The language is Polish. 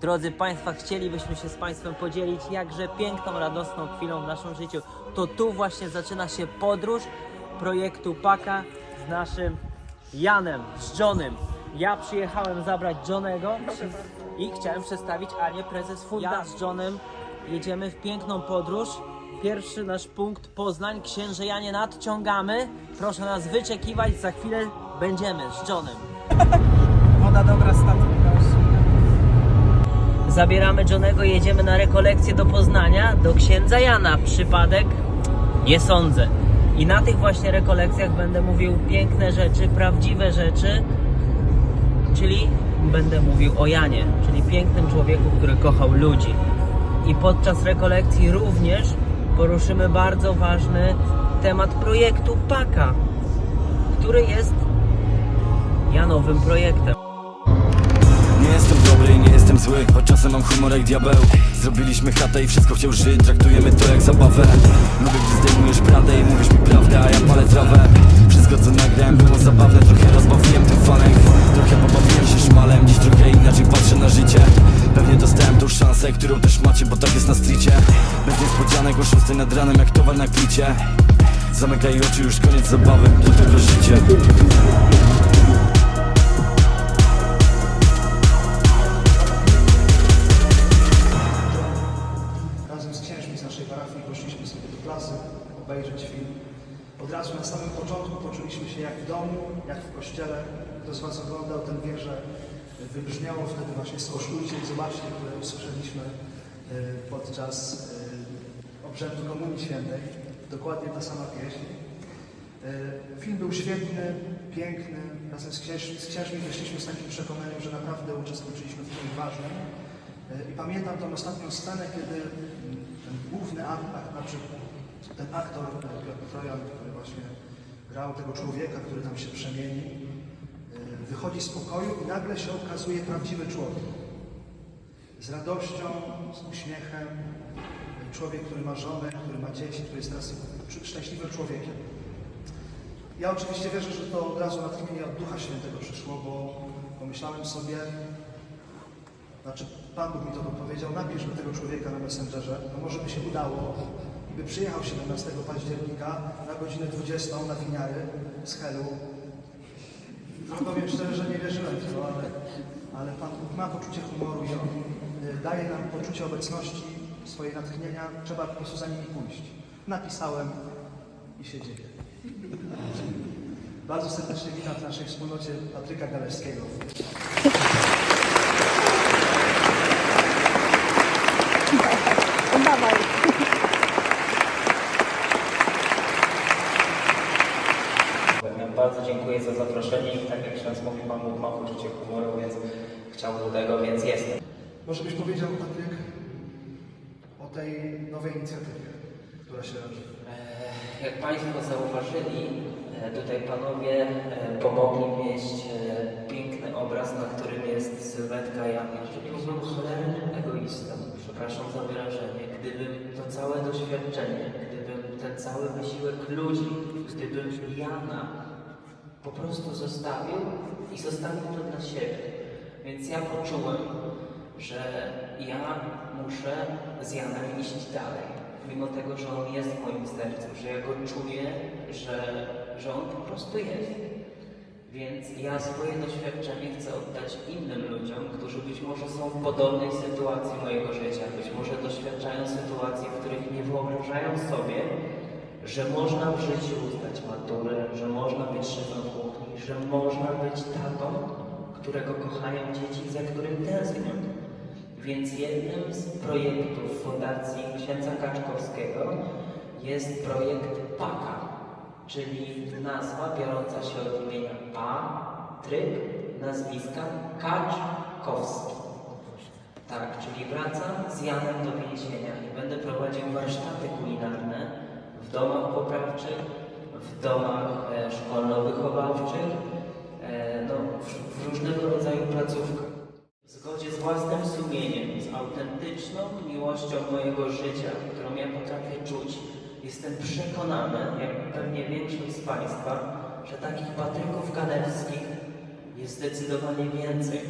Drodzy Państwa, chcielibyśmy się z Państwem podzielić jakże piękną, radosną chwilą w naszym życiu. To tu właśnie zaczyna się podróż projektu Paka z naszym Janem, z Johnem. Ja przyjechałem zabrać Johnego i chciałem przedstawić Anię, prezes fundacji. Ja z Johnem jedziemy w piękną podróż. Pierwszy nasz punkt Poznań, Księże Janie nadciągamy. Proszę nas wyczekiwać, za chwilę będziemy z Johnem. Woda dobra, Zabieramy Johnego, jedziemy na rekolekcję do Poznania, do księdza Jana. Przypadek? Nie sądzę. I na tych właśnie rekolekcjach będę mówił piękne rzeczy, prawdziwe rzeczy, czyli będę mówił o Janie, czyli pięknym człowieku, który kochał ludzi. I podczas rekolekcji również poruszymy bardzo ważny temat projektu PAKA, który jest Janowym projektem. Jestem zły Choć czasem mam humor jak diabeł. Zrobiliśmy chatę i wszystko chciał żyć Traktujemy to jak zabawę. Lubię gdy zdejmujesz bradę i mówisz mi prawdę A ja palę trawę. Wszystko co nagrałem było zabawne Trochę rozbawiłem tym fanem Trochę pobawiłem się szmalem Dziś trochę inaczej patrzę na życie. Pewnie dostałem tą szansę, którą też macie Bo tak jest na stricie. Bez niespodzianek o szóstej nad ranem Jak towar na klicie. Zamykaj oczy, już koniec zabawy To tylko życie księżmi z naszej parafii poszliśmy sobie do klasy, obejrzeć film. Od razu na samym początku poczuliśmy się jak w domu, jak w kościele. Kto z Was oglądał, ten wie, że wybrzmiało wtedy właśnie skosztujcie i zobaczcie, które usłyszeliśmy y, podczas y, obrzędu Komunii Świętej. Dokładnie ta sama pieśń. Y, Film był świetny, piękny. Razem z, księż, z księżmi wyszliśmy z takim przekonaniem, że naprawdę uczestniczyliśmy w czymś ważnym. Y, I pamiętam tą ostatnią scenę, kiedy ten główny aktor, znaczy ten aktor y, Piotr Trojan, który właśnie grał tego człowieka, który tam się przemieni, y, wychodzi z pokoju i nagle się okazuje prawdziwy człowiek. Z radością, z uśmiechem. Człowiek, który ma żonę, który ma dzieci, który jest teraz szczęśliwym człowiekiem. Ja oczywiście wierzę, że to od razu natchnienie od Ducha Świętego przyszło, bo pomyślałem sobie, znaczy Pan Bóg mi to powiedział, napisz do tego człowieka na Messengerze, no może by się udało i by przyjechał 17 października na godzinę 20 na winiary z Helu. No powiem szczerze, nie wierzyłem w to, ale, ale Pan Bóg ma poczucie humoru i On y, daje nam poczucie obecności, swoje natchnienia, trzeba po prostu za nimi pójść. Napisałem i się dzieje. Bardzo serdecznie witam w naszej wspólnocie Patryka Galewskiego. Dawaj. Ja bardzo dziękuję za zaproszenie i tak jak ksiądz mówi, Pan Bóg ma poczucie humoru, więc chciał do tego, więc jestem. Może byś powiedział, Patryk, o tej nowej inicjatywie, która się rodzi. E, Jak Państwo zauważyli, e, tutaj panowie e, pomogli mieć piękny obraz, na którym jest sylwetka Jana. Czyli byłbym cholernym egoistą, przepraszam za wyrażenie, gdybym to całe doświadczenie, gdybym ten cały wysiłek ludzi, gdybym Jana po prostu zostawił i zostawił to dla siebie. Więc ja poczułem, że ja muszę z Janem iść dalej. Mimo tego, że on jest moim sercu, że ja go czuję, że, że on po prostu jest. Więc ja swoje doświadczenie chcę oddać innym ludziom, którzy być może są w podobnej sytuacji mojego życia, być może doświadczają sytuacji, w których nie wyobrażają sobie, że można w życiu uznać maturę, że można być szefem kuchni, że można być tatą, którego kochają dzieci, za którym tęsknią. Więc jednym z projektów Fundacji Księdza Kaczkowskiego jest projekt PAKA, czyli nazwa biorąca się od imienia Patryk, nazwiska Kaczkowski. Tak, czyli wracam z Janem do więzienia i będę prowadził warsztaty kulinarne w domach poprawczych, w domach e, szkolno-wychowawczych, e, no, w, w różnego rodzaju placówkach. W zgodzie z własnym sumieniem, z autentyczną miłością mojego życia, którą ja potrafię czuć, jestem przekonany, jak pewnie większość z Państwa, że takich Patryków Kanewskich jest zdecydowanie więcej.